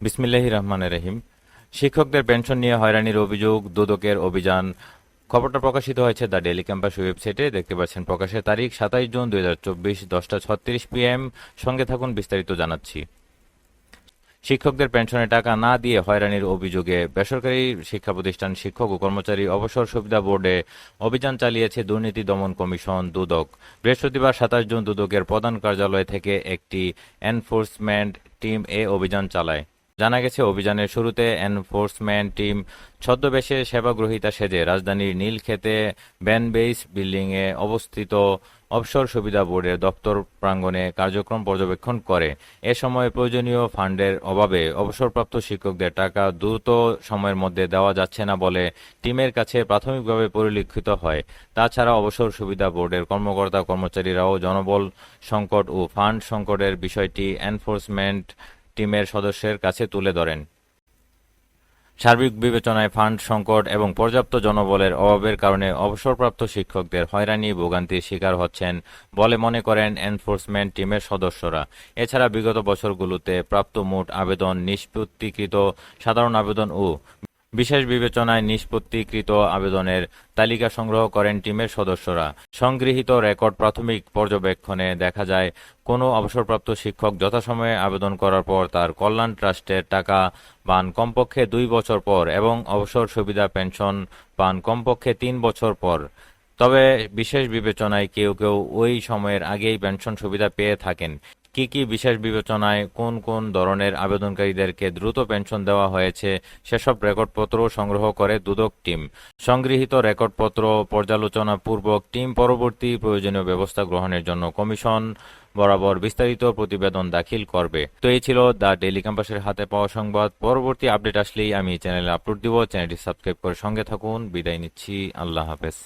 বিসমিল্লাহ রহমান রহিম। শিক্ষকদের পেনশন নিয়ে হয়রানির অভিযোগ, দুদকের অভিযান। খবরটা প্রকাশিত হয়েছে দ্য ডেলি ক্যাম্পাস ওয়েবসাইটে। দেখতে পাচ্ছেন, প্রকাশের তারিখ সাতাইশ জুন দুই হাজার চব্বিশ দশটা ছত্রিশ পিএম। সঙ্গে থাকুন, বিস্তারিত জানাচ্ছি। শিক্ষকদের পেনশনের টাকা না দিয়ে হয়রানির অভিযোগে বেসরকারি শিক্ষা প্রতিষ্ঠান শিক্ষক ও কর্মচারী অবসর সুবিধা বোর্ডে অভিযান চালিয়েছে দুর্নীতি দমন কমিশন দুদক। বৃহস্পতিবার সাতাশ জুন দুদকের প্রধান কার্যালয় থেকে একটি এনফোর্সমেন্ট টিম এ অভিযান চালায়। জানা গেছে, অভিযানের শুরুতে এনফোর্সমেন্ট টিম ছদ্মবেশে সেবাগ্রহীতা সেজে রাজধানীর নীলক্ষেতে ব্যানবেইস বিল্ডিংয়ে অবস্থিত অবসর সুবিধা বোর্ডের দপ্তর প্রাঙ্গণে কার্যক্রম পর্যবেক্ষণ করে। এ সময় প্রয়োজনীয় ফান্ডের অভাবে অবসরপ্রাপ্ত শিক্ষকদের টাকা দ্রুত সময়ের মধ্যে দেওয়া যাচ্ছে না বলে টিমের কাছে প্রাথমিকভাবে পরিলক্ষিত হয়। তাছাড়া অবসর সুবিধা বোর্ডের কর্মকর্তা কর্মচারীরাও জনবল সংকট ও ফান্ড সংকটের বিষয়টি এনফোর্সমেন্ট টিমের সদস্যের কাছে তুলে ধরেন। সার্বিক বিবেচনায় ফান্ড সংকট এবং পর্যাপ্ত জনবলের অভাবের কারণে অবসরপ্রাপ্ত শিক্ষকদের হয়রানি, ভোগান্তির শিকার হচ্ছেন বলে মনে করেন এনফোর্সমেন্ট টিমের সদস্যরা। এছাড়া বিগত বছরগুলোতে প্রাপ্ত মোট আবেদন নিষ্পত্তিকৃত সাধারণ আবেদন ও বিশেষ বিবেচনায় নিষ্পত্তিকৃত আবেদনের তালিকা সংগ্রহ করেন টিমের সদস্যরা। সংগৃহীত রেকর্ড প্রাথমিক পর্যবেক্ষণে দেখা যায়, কোনো অবসরপ্রাপ্ত শিক্ষক যথাসময়ে আবেদন করার পর তার কল্যাণ ট্রাস্টের টাকা পান কমপক্ষে দুই বছর পর এবং অবসর সুবিধা পেনশন পান কমপক্ষে তিন বছর পর। তবে বিশেষ বিবেচনায় কেউ কেউ ওই সময়ের আগেই পেনশন সুবিধা পেয়ে থাকেন। কি কি বিশেষ বিবেচনায় কোন কোন ধরনের আবেদনকারীদেরকে দ্রুত পেনশন দেওয়া হয়েছে সেসব রেকর্ডপত্র সংগ্রহ করে দুদক টিম। সংগৃহীত রেকর্ডপত্র পর্যালোচনা পূর্বক টিম পরবর্তী প্রয়োজনীয় ব্যবস্থা গ্রহণের জন্য কমিশন বরাবর বিস্তারিত প্রতিবেদন দাখিল করবে। তো এই ছিল দ্য ডেইলি ক্যাম্পাসের হাতে পাওয়া সংবাদ। পরবর্তী আপডেট আসলেই আমি চ্যানেলে আপলোড দিব। চ্যানেলটি সাবস্ক্রাইব করে সঙ্গে থাকুন। বিদায় নিচ্ছি। আল্লাহ হাফেজ।